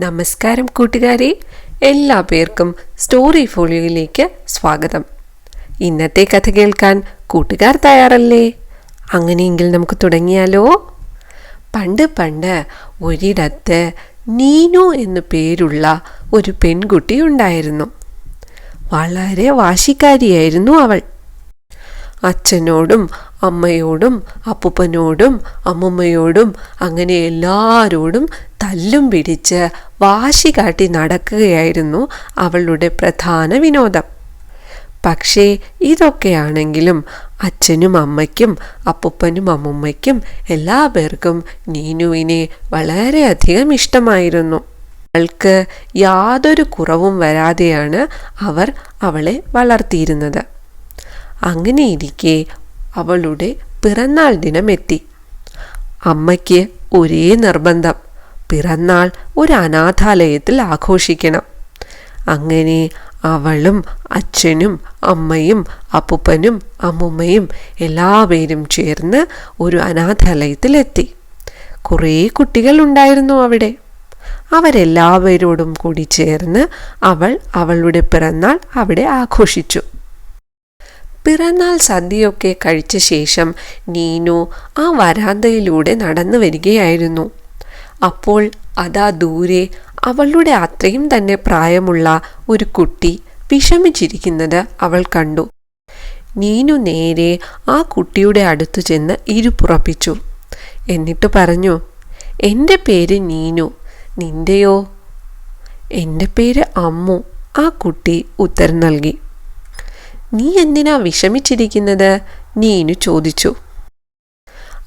നമസ്കാരം കൂട്ടുകാരെ. എല്ലാ പേർക്കും സ്റ്റോറി ഫോളിയോയിലേക്ക് സ്വാഗതം. ഇന്നത്തെ കഥ കേൾക്കാൻ കൂട്ടുകാർ തയ്യാറല്ലേ? അങ്ങനെയെങ്കിൽ നമുക്ക് തുടങ്ങിയാലോ? പണ്ട് പണ്ട് ഒരിടത്ത് നീനു എന്നു പേരുള്ള ഒരു പെൺകുട്ടി ഉണ്ടായിരുന്നു. വളരെ വാശിക്കാരിയായിരുന്നു അവൾ. അച്ഛനോടും അമ്മയോടും അപ്പൂപ്പനോടും അമ്മുമ്മയോടും അങ്ങനെ എല്ലാവരോടും തല്ലും പിടിച്ച് വാശി കാട്ടി നടക്കുകയായിരുന്നു അവളുടെ പ്രധാന വിനോദം. പക്ഷേ ഇതൊക്കെയാണെങ്കിലും അച്ഛനും അമ്മയ്ക്കും അപ്പൂപ്പനും അമ്മുമ്മയ്ക്കും എല്ലാ പേർക്കും നീനുവിനെ വളരെയധികം ഇഷ്ടമായിരുന്നു. അവൾക്ക് യാതൊരു കുറവും വരാതെയാണ് അവർ അവളെ വളർത്തിയിരുന്നത്. അങ്ങനെയിരിക്കെ അവളുടെ പിറന്നാൾ ദിനം എത്തി അമ്മയ്ക്ക് ഒരേ നിർബന്ധം പിറന്നാൾ ഒരു അനാഥാലയത്തിൽ ആഘോഷിക്കണം. അങ്ങനെ അവളും അച്ഛനും അമ്മയും അപ്പൂപ്പനും അമ്മുമ്മയും എല്ലാവരും ചേർന്ന് ഒരു അനാഥാലയത്തിലെത്തി. കുറേ കുട്ടികൾ ഉണ്ടായിരുന്നു അവിടെ. അവരെല്ലാവരോടും കൂടി ചേർന്ന് അവൾ അവളുടെ പിറന്നാൾ അവിടെ ആഘോഷിച്ചു. പിറന്നാൾ സദ്യയൊക്കെ കഴിച്ച ശേഷം നീനു ആ വരാന്തയിലൂടെ നടന്നു വരികയായിരുന്നു. അപ്പോൾ അതാ ദൂരെ അവളുടെ അത്രയും തന്നെ പ്രായമുള്ള ഒരു കുട്ടി വിഷമിച്ചിരിക്കുന്നത് അവൾ കണ്ടു. നീനു നേരെ ആ കുട്ടിയുടെ അടുത്തു ചെന്ന് ഇരുപ്പുറപ്പിച്ചു എന്നിട്ട് പറഞ്ഞു എന്റെ പേര് നീനു. നിന്റെയോ? എന്റെ പേര് അമ്മു ആ കുട്ടി ഉത്തരം നൽകി. നീ എന്തിനാ വിഷമിച്ചിരിക്കുന്നത്? നീനു ചോദിച്ചു.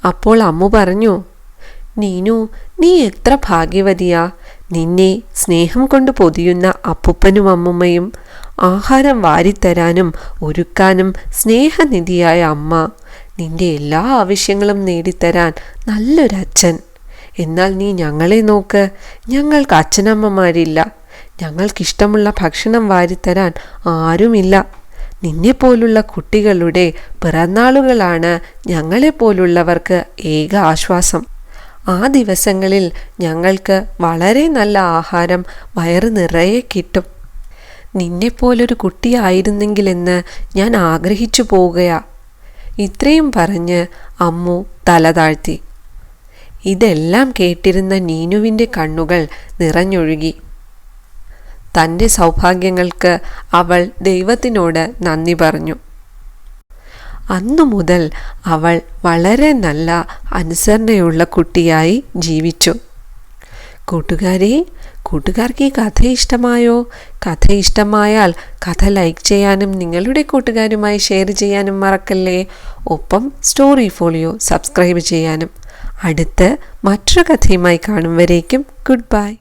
അപ്പോൾ അമ്മു പറഞ്ഞു നീനു നീ എത്ര ഭാഗ്യവതിയാ. നിന്നെ സ്നേഹം കൊണ്ട് പൊതിയുന്ന അപ്പുപ്പനും അമ്മുമ്മയും ആഹാരം വാരിത്തരാനും ഒരുക്കാനും സ്നേഹനിധിയായ അമ്മ നിന്റെ എല്ലാ ആവശ്യങ്ങളും നേടിത്തരാൻ നല്ലൊരച്ഛൻ. എന്നാൽ നീ ഞങ്ങളെ നോക്ക്. ഞങ്ങൾക്ക് അച്ഛനമ്മമാരില്ല. ഞങ്ങൾക്കിഷ്ടമുള്ള ഭക്ഷണം വാരിത്തരാൻ ആരുമില്ല. നിന്നെപ്പോലുള്ള കുട്ടികളുടെ പിറന്നാളുകളാണ് ഞങ്ങളെപ്പോലുള്ളവർക്ക് ഏക ആശ്വാസം. ആ ദിവസങ്ങളിൽ ഞങ്ങൾക്ക് വളരെ നല്ല ആഹാരം വയറ് നിറയെ കിട്ടും. നിന്നെപ്പോലൊരു കുട്ടിയായിരുന്നെങ്കിലെന്ന് ഞാൻ ആഗ്രഹിച്ചു പോവുകയാ. ഇത്രയും പറഞ്ഞ് അമ്മു തല താഴ്ത്തി. ഇതെല്ലാം കേട്ടിരുന്ന നീനുവിന്റെ കണ്ണുകൾ നിറഞ്ഞൊഴുകി. തന്റെ സൗഭാഗ്യങ്ങൾക്ക് അവൾ ദൈവത്തിനോട് നന്ദി പറഞ്ഞു. അന്നു മുതൽ അവൾ വളരെ നല്ല അനുസരണയുള്ള കുട്ടിയായി ജീവിച്ചു. കൂട്ടുകാരെ കൂട്ടുകാർക്ക് ഈ കഥ ഇഷ്ടമായോ? കഥ ഇഷ്ടമായാൽ കഥ ലൈക്ക് ചെയ്യാനും നിങ്ങളുടെ കൂട്ടുകാരുമായി ഷെയർ ചെയ്യാനും മറക്കല്ലേ? ഒപ്പം സ്റ്റോറി ഫോളിയോ സബ്സ്ക്രൈബ് ചെയ്യാനും. അടുത്ത് മറ്റൊരു കഥയുമായി കാണും വരേക്കും. Good bye.